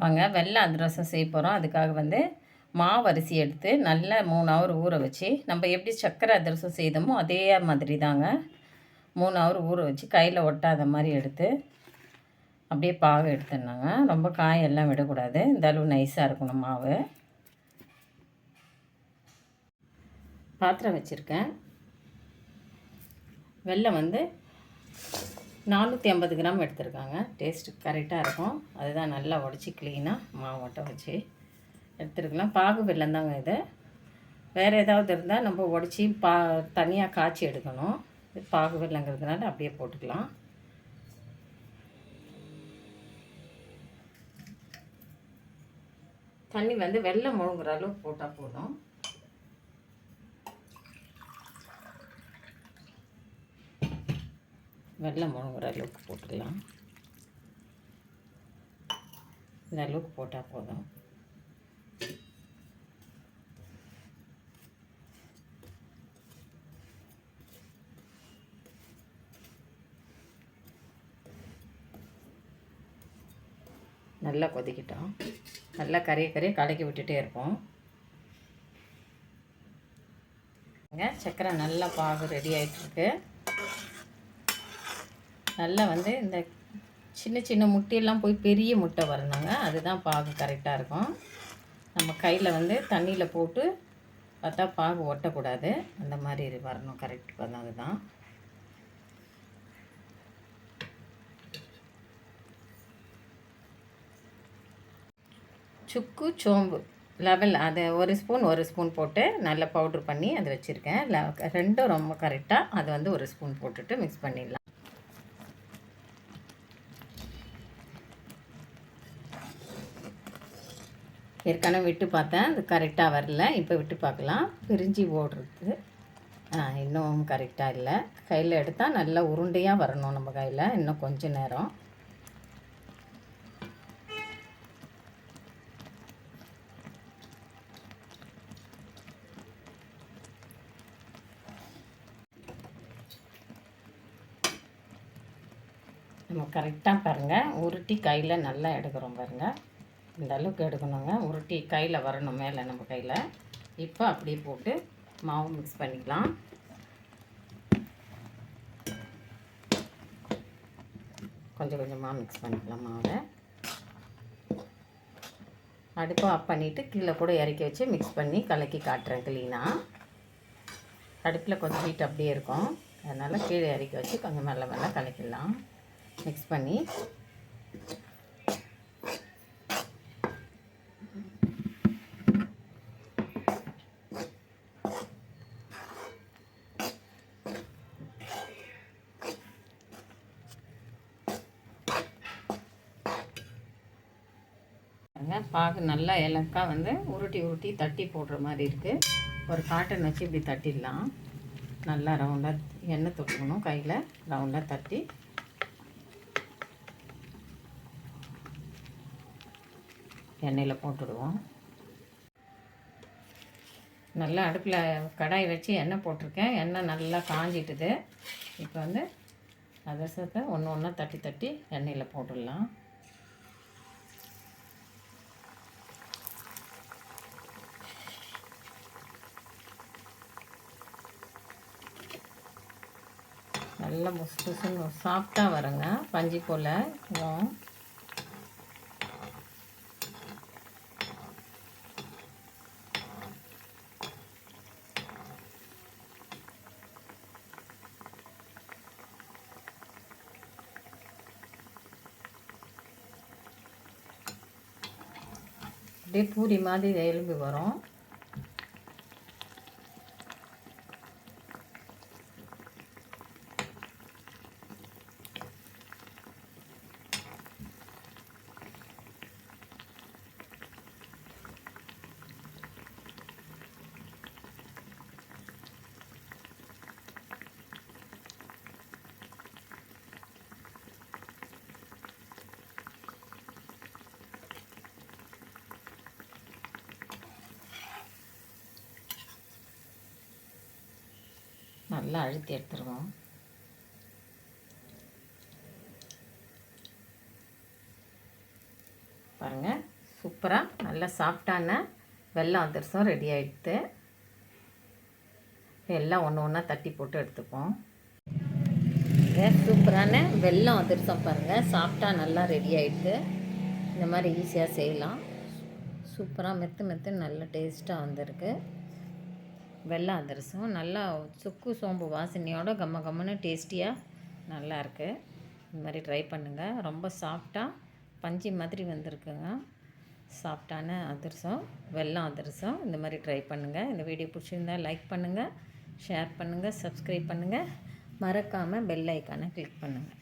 வாங்க வெள்ளை அதிரசம் செய்ய போகிறோம் அதுக்காக வந்து மாவு அரிசி எடுத்து நல்லா மூணு ஹவர் ஊற வச்சு நம்ம எப்படி சர்க்கரை அதிரசம் செய்தோமோ அதே மாதிரி தாங்க. மூணு ஹவர் ஊற வச்சு கையில் ஒட்டாத மாதிரி எடுத்து அப்படியே பாவை எடுத்துருந்தாங்க ரொம்ப காயெல்லாம் விடக்கூடாது. இந்த அளவு நைஸாக இருக்கணும் மாவு. பாத்திரம் வச்சுருக்கேன். வெள்ளம் வந்து நானூற்றி ஐம்பது கிராம் எடுத்திருக்காங்க. டேஸ்ட்டு கரெக்டாக இருக்கும். அதுதான் நல்லா உடச்சி க்ளீனாக மாவு வச்சு எடுத்துருக்கலாம். பாகு வெல்லம் தாங்க இது. வேறு ஏதாவது இருந்தால் நம்ம உடச்சி பா தனியாக காய்ச்சி எடுக்கணும். இது பாகு வெல்லங்கிறதுனால அப்படியே போட்டுக்கலாம். தண்ணி வந்து வெள்ளம் முழுங்குற அளவுக்கு போட்டால் போதும். வெள்ளம் முழுங்குற அளவுக்கு போட்டுக்கலாம். இந்த அளவுக்கு போட்டால் போதும். நல்லா கொதிக்கிட்டோம். நல்லா கறியை கரைய கலக்கி விட்டுட்டே இருப்போம். சக்கரை நல்லா பாகு ரெடி ஆகிட்டுருக்கு நல்லா வந்து இந்த சின்ன சின்ன முட்டையெல்லாம் போய் பெரிய முட்டை வரணுங்க. அதுதான் பாகு கரெக்டாக இருக்கும். நம்ம கையில் வந்து தண்ணியில் போட்டு பார்த்தா பாகு ஒட்டக்கூடாது. அந்த மாதிரி வரணும். கரெக்ட் பண்ணது தான் சுக்கு சோம்பு லெவல் அதை ஒரு ஸ்பூன் ஒரு ஸ்பூன் போட்டு நல்லா பவுட்ரு பண்ணி அதை வச்சுருக்கேன். ரெண்டும் ரொம்ப கரெக்டாக அதை வந்து ஒரு ஸ்பூன் போட்டுட்டு மிக்ஸ் பண்ணிடலாம். ஏற்கனவே விட்டு பார்த்தேன். அது கரெக்டாக வரல. இப்போ விட்டு பார்க்கலாம். பிரிஞ்சு ஓடுறது. இன்னும் கரெக்டாக இல்லை. கையில் எடுத்தால் நல்லா உருண்டையாக வரணும் நம்ம கையில். இன்னும் கொஞ்சம் நேரம். நம்ம கரெக்டாக பாருங்கள் உருட்டி கையில் நல்லா எடுக்கிறோம் பாருங்கள் இந்த அளவுக்கு எடுக்கணுங்க. உருட்டி கையில் வரணும் மேலே நம்ம கையில். இப்போ அப்படியே போட்டு மாவு மிக்ஸ் பண்ணிக்கலாம். கொஞ்சம் கொஞ்சமாக மிக்ஸ் பண்ணிக்கலாம் மாவை. அடுப்பை ஆஃப் பண்ணிவிட்டு கீழே கூட இறக்கி வச்சு மிக்ஸ் பண்ணி கலக்கி காட்டுறேன் க்ளீனாக அடுப்பில் கொஞ்சம் ஹீட் அப்படியே இருக்கும். அதனால் கீழே இறக்கி வச்சு கொஞ்சம் மெல்ல மெல்ல கலக்கிடலாம். மிக்ஸ் பண்ணி பாகு நல்லா இலக்காக வந்து உருட்டி உருட்டி தட்டி போடுற மாதிரி இருக்குது ஒரு காட்டன் வச்சு இப்படி தட்டிடலாம். நல்லா ரவுண்டாக எண்ணெய் தொட்டுக்கணும் கையில். ரவுண்டாக தட்டி. எண்ணெயில் போட்டுடுவோம். நல்லா அடுப்பில் கடாய் வச்சு எண்ணெய் போட்டிருக்கேன். எண்ணெய் நல்லா காஞ்சிட்டுது. இப்போ வந்து அதிரசத்தை ஒன்று ஒன்றா தட்டி தட்டி எண்ணெயில் போட்டுடலாம். நல்லா புசு புசுன்னு சாஃப்டாக வருங்க. பஞ்சு போல். அப்படியே பூரி மாதிரி எலும்பு வரும். நல்லா அழுத்தி எடுத்துருவோம். பாருங்கள் சூப்பராக நல்லா சாஃப்டான வெள்ளம் அதிரசம் ரெடி ஆகிடுது எல்லாம் ஒன்று ஒன்றா தட்டி போட்டு எடுத்துப்போம். சூப்பரான வெல்லம் அதிரசம் பாருங்கள் சாஃப்டாக நல்லா ரெடி ஆகிடுது இந்த மாதிரி ஈஸியாக செய்யலாம். சூப்பராக மெத்து மெத்து நல்ல டேஸ்ட்டாக வந்திருக்கு. வெள்ளை அதிரசம் நல்லா சுக்கு சோம்பு வாசனையோட கம்ம கம்மன்னு டேஸ்டியாக நல்லாயிருக்கு இந்த மாதிரி ட்ரை பண்ணுங்கள் ரொம்ப சாஃப்டாக பஞ்சு மாதிரி வந்திருக்குங்க. சாஃப்டான அதிரசம் வெள்ளம் அதிரசம். இந்த மாதிரி ட்ரை பண்ணுங்கள் இந்த வீடியோ பிடிச்சிருந்தா லைக் பண்ணுங்கள் ஷேர் பண்ணுங்கள் சப்ஸ்கிரைப் பண்ணுங்கள் மறக்காமல் பெல் ஐக்கானை கிளிக் பண்ணுங்கள்